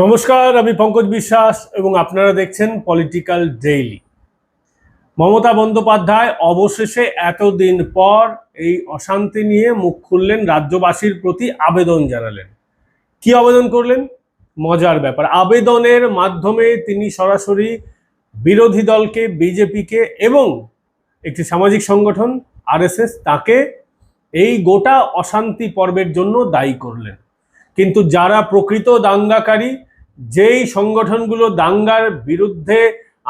নমস্কার, আমি পঙ্কজ বিশ্বাস এবং আপনারা দেখছেন পলিটিক্যাল ডেইলি মমতা বন্দ্যোপাধ্যায় অবশেষে এতদিন পর এই অশান্তি নিয়ে মুখ খুললেন রাজ্যবাসীর প্রতি আবেদন জানালেন। কি আবেদন করলেন? মজার ব্যাপার। আবেদনের মাধ্যমে তিনি সরাসরি বিরোধী দলকে, বিজেপিকে এবং একটি সামাজিক সংগঠন, আরএসএস, তাকে এই গোটা অশান্তি পর্বের জন্য দায়ী করলেন। কিন্তু যারা প্রকৃত দাঙ্গাকারী, যেই সংগঠনগুলো দাঙ্গার বিরুদ্ধে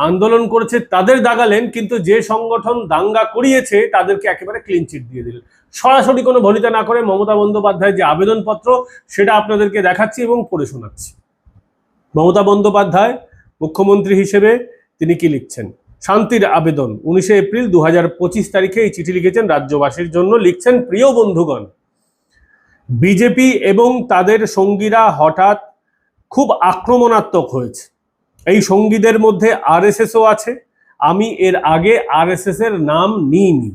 আন্দোলন করেছে তাদের দাগালেন কিন্তু যে সংগঠন দাঙ্গা করিয়েছে তাদেরকে একেবারে ক্লিন চিট দিয়ে দিলেন সরাসরি কোনো ভনিতা না করে মমতা বন্দ্যোপাধ্যায়ের যে আবেদনপত্র, সেটা আপনাদেরকে দেখাচ্ছি এবং পড়ে শোনাচ্ছি। মমতা বন্দ্যোপাধ্যায়, মুখ্যমন্ত্রী হিসেবে তিনি কি লিখছেন? শান্তির আবেদন, উনিশে এপ্রিল দু হাজার পঁচিশ তারিখে এই চিঠি লিখেছেন রাজ্যবাসীর জন্য। লিখছেন, প্রিয় বন্ধুগণ বিজেপি এবং তাদের সঙ্গীরা হঠাৎ খুব আক্রমণাত্মক হয়েছে। এই সঙ্গীদের মধ্যে আরএসএসও আছে। আমি এর আগে আরএসএস এর নাম নিইনি।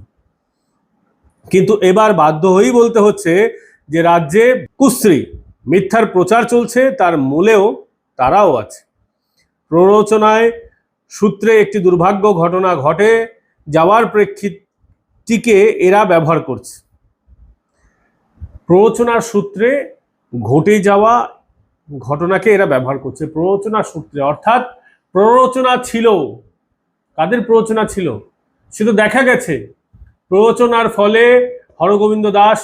কিন্তু এবার বাধ্য হয়েই বলতে হচ্ছে যে রাজ্যে কুশ্রী, মিথ্যার প্রচার চলছে, তার মূলেও তারাও আছে। প্ররোচনায় সূত্রে একটি দুর্ভাগ্য ঘটনা ঘটে, যাওয়ার প্রেক্ষিতটিকে এরা ব্যবহার করছে। প্ররোচনার সূত্রে ঘটে যাওয়া ঘটনাকে এরা ব্যবহার করছে। প্ররোচনার সূত্রে, অর্থাৎ প্ররোচনা ছিল। কাদের প্ররোচনা ছিল? সে তো দেখা গেছে। প্ররোচনার ফলে হরগোবিন্দ দাস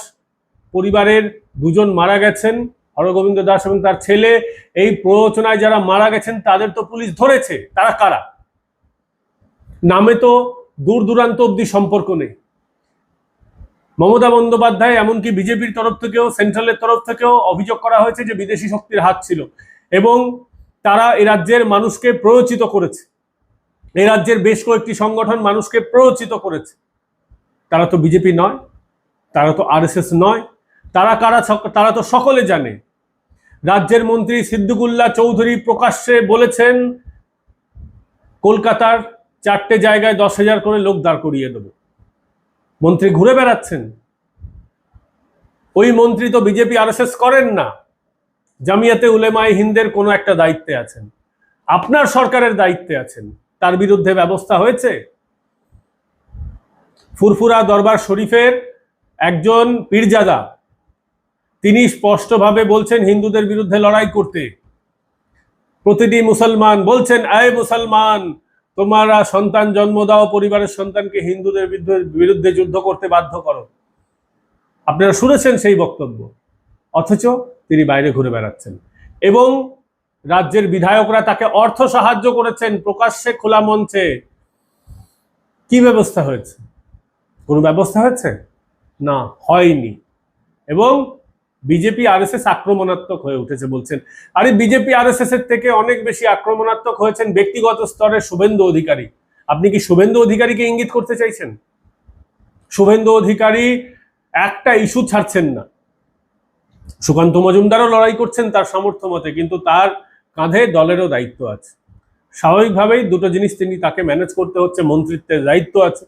পরিবারের দুজন মারা গেছেন। হরগোবিন্দ দাস এবং তার ছেলে এই প্ররোচনায় যারা মারা গেছেন, তাদের তো পুলিশ ধরেছে। তারা কারা? নামে তো দূর দূরান্ত অব্দি সম্পর্ক নেই। মমতা বন্দ্যোপাধ্যায়, এমনকি বিজেপির তরফ থেকেও, সেন্ট্রালের তরফ থেকেও অভিযোগ করা হয়েছে যে বিদেশি শক্তির হাত ছিল এবং তারা এ রাজ্যের মানুষকে প্ররোচিত করেছে। এ রাজ্যের বেশ কয়েকটি সংগঠন মানুষকে প্ররোচিত করেছে। তারা তো বিজেপি নয়, তারা তো আরএসএস নয়, তারা কারা তারা তো সকলে জানে। রাজ্যের মন্ত্রী সিদ্দিকুল্লাহ চৌধুরী প্রকাশ্যে বলেছেন, কলকাতার চারটে জায়গায় দশ হাজার করে লোক দাঁড় করিয়ে দেবো। মন্ত্রী ঘুরে বেড়াচ্ছেন। ওই মন্ত্রী তো বিজেপি, আরএসএস করেন না। জামিয়াতে উলেমাই হিন্দের কোনো একটা দায়িত্বে আছেন। আপনার সরকারের দায়িত্বে আছেন। তার বিরুদ্ধে ব্যবস্থা হয়েছে? ফুরফুরা দরবার শরীফের একজন পীরজাদা, তিনি স্পষ্টভাবে বলছেন হিন্দুদের বিরুদ্ধে লড়াই করতে। প্রতিটি মুসলমান বলছেন, আয় মুসলমান তোমরা সন্তান জন্ম দাও, পরিবারের সন্তানকে হিন্দুদের বিরুদ্ধে যুদ্ধ করতে বাধ্য করো। আপনারা শুনেছেন সেই বক্তব্য। অথচ তিনি বাইরে ঘুরে বেড়াচ্ছেন। এবং রাজ্যের বিধায়করা তাকে অর্থ সাহায্য করেছেন প্রকাশ্যে খোলা মঞ্চে। কি ব্যবস্থা হয়েছে? কোনো ব্যবস্থা হয়েছে? না, হয়নি। এবং বিজেপি আরএসএস আক্রমণাত্মক হয়ে উঠেছে বলছেন। আরে বিজেপি আরএসএস এর থেকে অনেক বেশি আক্রমণাত্মক হয়েছেন ব্যক্তিগত স্তরে শুভেন্দু অধিকারী। আপনি কি শুভেন্দু অধিকারীকে ইঙ্গিত করতে চাইছেন? শুভেন্দু অধিকারী একটা ইস্যু ছাড়ছেন না। সুকান্ত মজুমদারও লড়াই করছেন তার সামর্থ্য মতে, কিন্তু তার কাঁধে দলেরও দায়িত্ব আছে। স্বাভাবিকভাবেই দুটো জিনিস তিনি তাকে ম্যানেজ করতে হচ্ছে, মন্ত্রিত্বের দায়িত্ব আছে।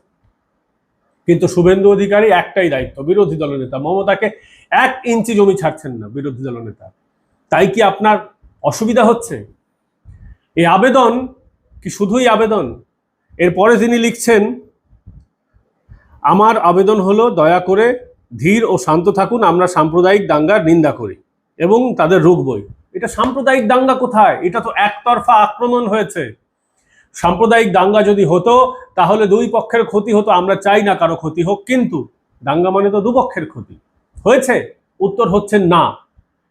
কিন্তু শুভেন্দু অধিকারী একটাই দায়িত্ব, বিরোধী দলনেতা মমতাকে এক ইঞ্চি জমি ছাড়ছেন না বিরোধী দলনেতা তাই কি আপনার অসুবিধা হচ্ছে? এই আবেদন কি শুধুই আবেদন? এরপরে তিনি লিখছেন, আমার আবেদন হলো দয়া করে ধীর ও শান্ত থাকুন, আমরা সাম্প্রদায়িক দাঙ্গার নিন্দা করি এবং তাদের রুখবই এটা সাম্প্রদায়িক দাঙ্গা কোথায়? এটা তো একতরফা আক্রমণ হয়েছে। সাম্প্রদায়িক দাঙ্গা যদি হতো, তাহলে দুই পক্ষের ক্ষতি হতো, আমরা চাই না কারও ক্ষতি হোক, কিন্তু দাঙ্গা মানে তো দুপক্ষের ক্ষতি। হয়েছে? উত্তর হচ্ছে না।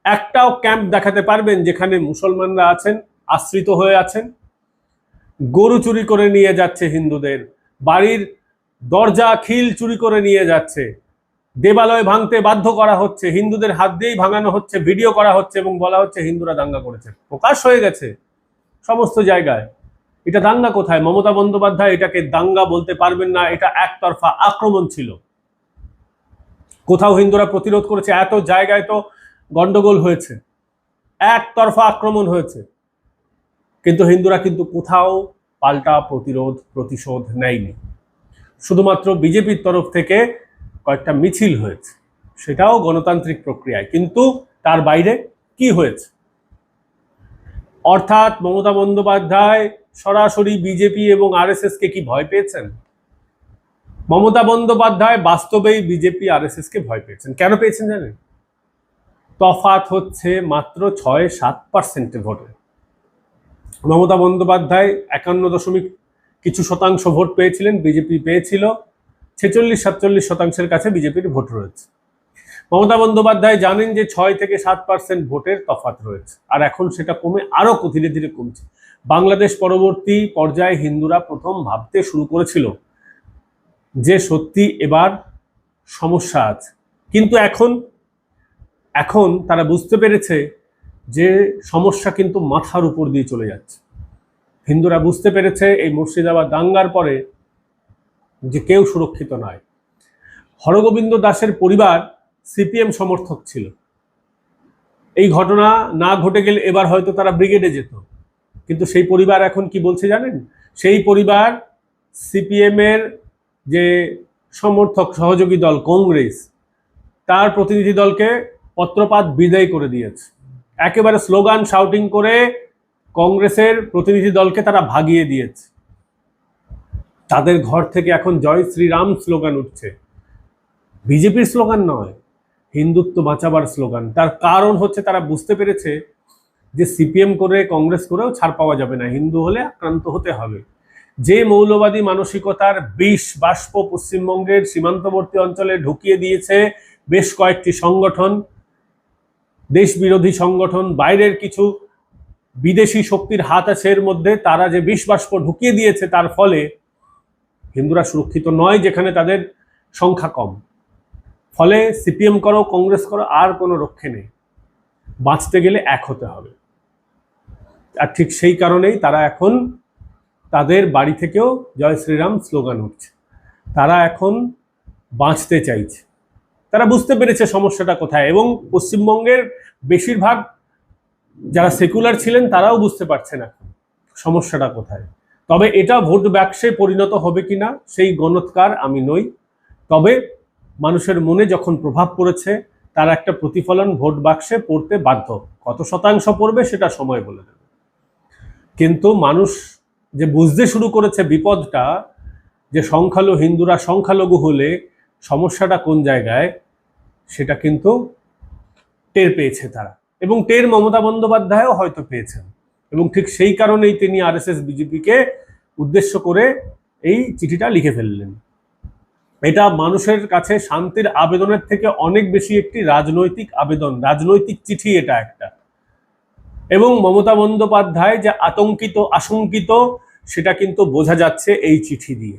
একটাও ক্যাম্প দেখাতে পারবেন যেখানে মুসলমানরা আছেন, আশ্রিত হয়ে আছেন। গরু চুরি করে নিয়ে যাচ্ছে হিন্দুদের। বাড়ির দরজা খিল চুরি করে নিয়ে যাচ্ছে। দেবালয় ভাঙতে বাধ্য করা হচ্ছে। হিন্দুদের হাত দিয়েই ভাঙানো হচ্ছে, ভিডিও করা হচ্ছে এবং বলা হচ্ছে হিন্দুরা দাঙ্গা করেছে। প্রকাশ হয়ে গেছে সমস্ত জায়গায়। এটা দাঙ্গা কোথায়? মমতা বন্দ্যোপাধ্যায় এটাকে দাঙ্গা বলতে পারবেন না, এটা একতরফা আক্রমণ ছিল। কোথাও হিন্দুরা প্রতিরোধ করেছে, এত জায়গায় তো গন্ডগোল হয়েছে। একতরফা আক্রমণ হয়েছে। কিন্তু হিন্দুরা কিন্তু কোথাও পাল্টা প্রতিরোধ, প্রতিশোধ নেয়নি। শুধুমাত্র বিজেপির তরফ থেকে কয়েকটা মিছিল হয়েছে। সেটাও গণতান্ত্রিক প্রক্রিয়ায়। কিন্তু তার বাইরে কি হয়েছে? অর্থাৎ মমতা বন্দ্যোপাধ্যায় সরাসরি বিজেপি এবং আরএসএস কে ভয় পেয়েছেন? মমতা বন্দ্যোপাধ্যায় বাস্তবেই বিজেপি আরএসএস কে ভয় পেয়েছেন। কেন পেয়েছেন জানেন? তফাত হচ্ছে মাত্র ছয় সাত পার্সেন্টের ভোটে। মমতা বন্দ্যোপাধ্যায় একান্ন দশমিক কিছু শতাংশ ভোট পেয়েছিলেন, বিজেপি পেয়েছিল। ছেচল্লিশ সাতচল্লিশ শতাংশের কাছে বিজেপির ভোট রয়েছে। মমতা বন্দ্যোপাধ্যায় জানেন যে ছয় থেকে সাত পার্সেন্ট ভোটের তফাত রয়েছে। আর এখন সেটা কমে আরও ধীরে ধীরে কমছে। বাংলাদেশ পরবর্তী পর্যায়ে হিন্দুরা প্রথম ভাবতে শুরু করেছিল যে সত্যি এবার সমস্যা আছে। কিন্তু এখন এখন তারা বুঝতে পেরেছে যে সমস্যা কিন্তু মাথার উপর দিয়ে চলে যাচ্ছে। হিন্দুরা বুঝতে পেরেছে এই মুর্শিদাবাদ দাঙ্গার পরে যে কেউ সুরক্ষিত নয়। হরগোবিন্দ দাসের পরিবার সিপিএম সমর্থক ছিল। এই ঘটনা না ঘটে গেলে এবার হয়তো তারা ব্রিগেডে যেত। কিন্তু সেই পরিবার এখন কি বলছে জানেন? সেই পরিবার সিপিএম এর যে সমর্থক সহযোগী দল কংগ্রেস, তার প্রতিনিধি দলকে পত্রপাত বিদায় করে দিয়েছে। একেবারে স্লোগান শাউটিং করে কংগ্রেসের প্রতিনিধি দলকে তারা ভাগিয়ে দিয়েছে। তাদের ঘর থেকে এখন জয় শ্রীরাম স্লোগান উঠছে। বিজেপির স্লোগান নয় হিন্দুত্ব বাঁচাবার স্লোগান। তার কারণ হচ্ছে তারা বুঝতে পেরেছে যে সিপিএম করে কংগ্রেস করেও ছাড় পাওয়া যাবে না। হিন্দু হলে আক্রান্ত হতে হবে। যে মৌলবাদী মানসিকতার বিষ বাষ্প পশ্চিমবঙ্গের সীমান্তবর্তী অঞ্চলে ঢুকিয়ে দিয়েছে বেশ কয়েকটি সংগঠন দেশ বিরোধী সংগঠন, বাইরের কিছু বিদেশি শক্তির হাত আছে এর মধ্যে, তারা যে বিষ বাষ্প ঢুকিয়ে দিয়েছে তার ফলে হিন্দুরা সুরক্ষিত নয়, যেখানে তাদের সংখ্যা কম। ফলে সিপিএম করো, কংগ্রেস করো, আর কোনো রক্ষে নেই। বাঁচতে গেলে এক হতে হবে। আর ঠিক সেই কারণেই তারা এখন তাদের বাড়ি থেকেও জয় শ্রীরাম স্লোগান উঠছে। তারা এখন বাঁচতে চাইছে। তারা বুঝতে পেরেছে সমস্যাটা কোথায় এবং পশ্চিমবঙ্গের বেশিরভাগ যারা সেকুলার ছিলেন তারাও বুঝতে পারছে না সমস্যাটা কোথায়। তবে এটা ভোট বাক্সে পরিণত হবে কিনা সেই গণৎকার আমি নই। তবে মানুষের মনে যখন প্রভাব পড়েছে, তার একটা প্রতিফলন ভোট বাক্সে পড়তে বাধ্য। কত শতাংশ পড়বে সেটা সময় বলে দেবে। কিন্তু মানুষ যে বুঝতে শুরু করেছে বিপদটা, যে সংখ্যালঘু, হিন্দুরা সংখ্যালঘু হলে সমস্যাটা কোন জায়গায়, সেটা কিন্তু টের পেয়েছে তারা। এবং টের মমতা বন্দ্যোপাধ্যায়ও হয়তো পেয়েছেন। এবং ঠিক সেই কারণেই তিনি আরএসএস বিজেপিকে উদ্দেশ্য করে এই চিঠিটা লিখে ফেললেন। এটা মানুষের কাছে শান্তির আবেদনের থেকে অনেক বেশি একটি রাজনৈতিক আবেদন, রাজনৈতিক চিঠি এটা একটা। এবং মমতা বন্দ্যোপাধ্যায় যে আতঙ্কিত, আশঙ্কিত, সেটা কিন্তু বোঝা যাচ্ছে এই চিঠি দিয়ে।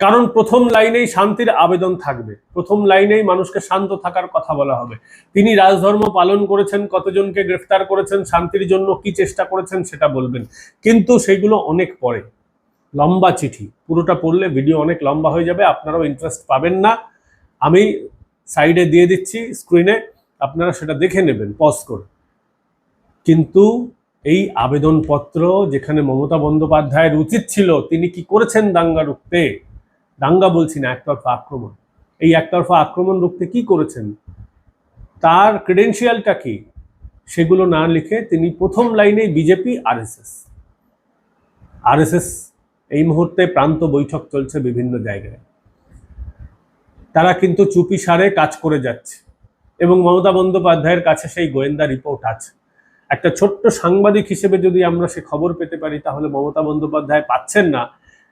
কারণ প্রথম লাইনেই শান্তির আবেদন থাকবে। প্রথম লাইনেই মানুষকে শান্ত থাকার কথা বলা হবে। তিনি রাজধর্ম পালন করেছেন, কতজনকে গ্রেফতার করেছেন, শান্তির জন্য কি চেষ্টা করেছেন সেটা বলবেন। কিন্তু সেগুলো অনেক পরে। লম্বা চিঠি। পুরোটা পড়লে ভিডিও অনেক লম্বা হয়ে যাবে, আপনারাও ইন্টারেস্ট পাবেন না। আমি সাইডে দিয়ে দিচ্ছি স্ক্রিনে আপনারা সেটা দেখে নেবেন পজ করে। কিন্তু এই আবেদনপত্র যেখানে মমতা বন্দ্যোপাধ্যায়ের উচিত ছিল, তিনি কি করেছেন দাঙ্গা রুখতে? দাঙ্গা বলছি না, একতরফা আক্রমণ। এই একতরফা আক্রমণ রুখতে কি করেছেন? তার ক্রেডেন্সিয়ালটা কি? সেগুলো না লিখে তিনি প্রথম লাইনে বিজেপি আরএসএস আরএসএস এই মুহূর্তে প্রান্ত বৈঠক চলছে বিভিন্ন জায়গায়। তারা কিন্তু চুপি সারে কাজ করে যাচ্ছে এবং মমতা বন্দ্যোপাধ্যায়ের কাছে সেই গোয়েন্দা রিপোর্ট আছে। একটা ছোট্ট সাংবাদিক হিসেবে যদি আমরা সে খবর পেতে পারি, তাহলে মমতা বন্দ্যোপাধ্যায় পাচ্ছেন না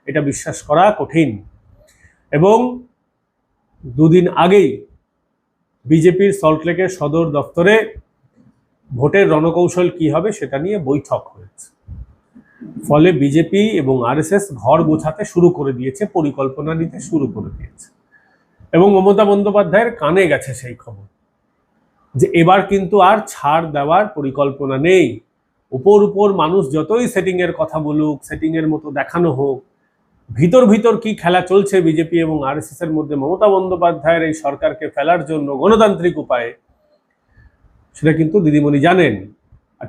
এটা বিশ্বাস করা কঠিন। এবং দুদিন আগেই বিজেপির সল্টলেকের সদর দপ্তরে ভোটের রণকৌশল কি হবে সেটা নিয়ে বৈঠক হয়েছে। ফলে বিজেপি এবং আরএসএস ঘর গোছাতে শুরু করে দিয়েছে, পরিকল্পনা নিতে শুরু করে দিয়েছে। এবং মমতা বন্দ্যোপাধ্যায়ের কানে গেছে সেই খবর যে এবার কিন্তু আর ছাড় দেওয়ার পরিকল্পনা নেই। উপর উপর মানুষ যতই সেটিং এর কথা বলুক সেটিং এর মতো দেখানো হোক, ভিতর ভিতর কি খেলা চলছে বিজেপি এবং আরএসএস এর মধ্যে মমতা বন্দ্যোপাধ্যায়ের এই সরকারকে ফেলার জন্য গণতান্ত্রিক উপায়ে, সেটা কিন্তু দিদিমণি জানেন।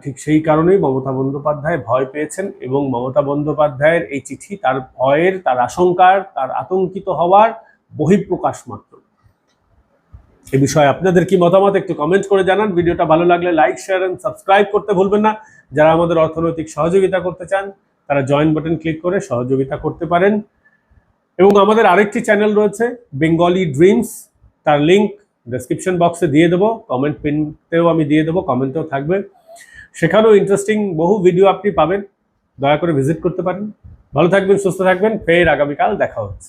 ঠিক সেই কারণেই মমতা বন্দ্যোপাধ্যায় ভয় পেয়েছেন এবং মমতা বন্দ্যোপাধ্যায়ের এই চিঠি তার ভয়ের, তার আশঙ্কার, তার আতঙ্কিত হওয়ার বহিঃপ্রকাশ মাত্র। এ বিষয়ে আপনাদের কি মতামত একটু কমেন্ট করে জানান। ভিডিওটা ভালো লাগলে লাইক শেয়ার এন্ড সাবস্ক্রাইব করতে ভুলবেন না। যারা আমাদের অর্থনৈতিক সহযোগিতা করতে চান, তারা জয়েন বাটন ক্লিক করে সহযোগিতা করতে পারেন। এবং আমাদের আরেকটি চ্যানেল রয়েছে বেঙ্গলি ড্রিমস তার লিংক ডেসক্রিপশন বক্সে দিয়ে দেবো। কমেন্ট পিনতেও আমি দিয়ে দেবো কমেন্টেও থাকবে। সেখানেও ইন্টারেস্টিং বহু ভিডিও আপনি পাবেন। দয়া করে ভিজিট করতে পারেন। ভালো থাকবেন, সুস্থ থাকবেন। ফের আগামীকাল দেখা হচ্ছে।